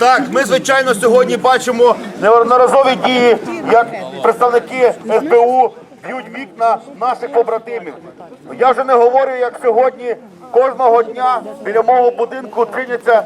Так, ми звичайно сьогодні бачимо неодноразові дії, як представники СБУ б'ють вікна наших побратимів. Я вже не говорю, як сьогодні кожного дня біля мого будинку чиняться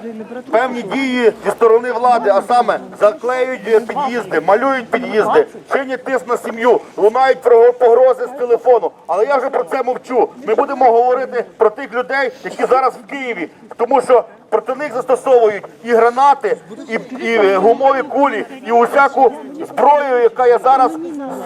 певні дії зі сторони влади, а саме заклеюють під'їзди, малюють під'їзди, чинять тиск на сім'ю, лунають погрози з телефону. Але я вже про це мовчу. Ми будемо говорити про тих людей, які зараз в Києві, тому що проти них застосовують і гранати, і, і гумові кулі, і усяку зброю, яка є зараз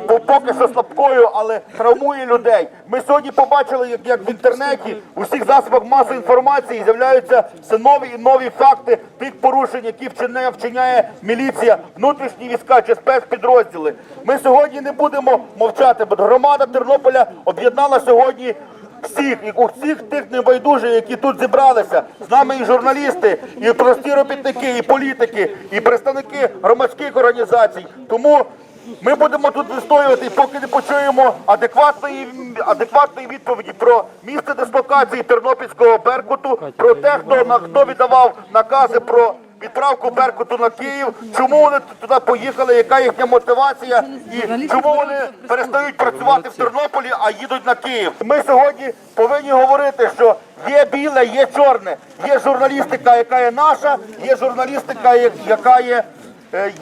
по- поки що слабкою, але травмує людей. Ми сьогодні побачили, як, як в інтернеті у всіх засобах масової інформації з'являються все нові і нові факти тих порушень, які вчиняє, вчиняє міліція, внутрішні війська чи спецпідрозділи. Ми сьогодні не будемо мовчати, бо громада Тернополя об'єднала сьогодні всіх, і у всіх тих небайдужих, які тут зібралися, з нами і журналісти, і прості робітники, і політики, і представники громадських організацій. Тому ми будемо тут вистоювати, поки не почуємо адекватної, адекватної відповіді про місце дислокації Тернопільського Беркуту, про те, хто на хто віддавав накази про. Відправку Беркуту на Київ, чому вони туди поїхали, яка їхня мотивація, і чому вони перестають працювати в Тернополі, а їдуть на Київ. Ми сьогодні повинні говорити, що є біле, є чорне, є журналістика, яка є наша, є журналістика, яка є,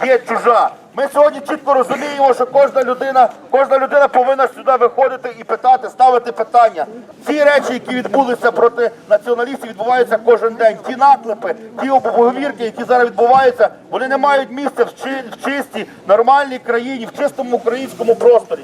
є чужа. Ми сьогодні чітко розуміємо, що кожна людина, кожна людина повинна сюди виходити і питати, ставити питання. Ці речі, які відбулися проти націоналістів, відбуваються кожен день. Ті наклепи, ті обговірки, які зараз відбуваються, вони не мають місця в чистій, нормальній країні, в чистому українському просторі.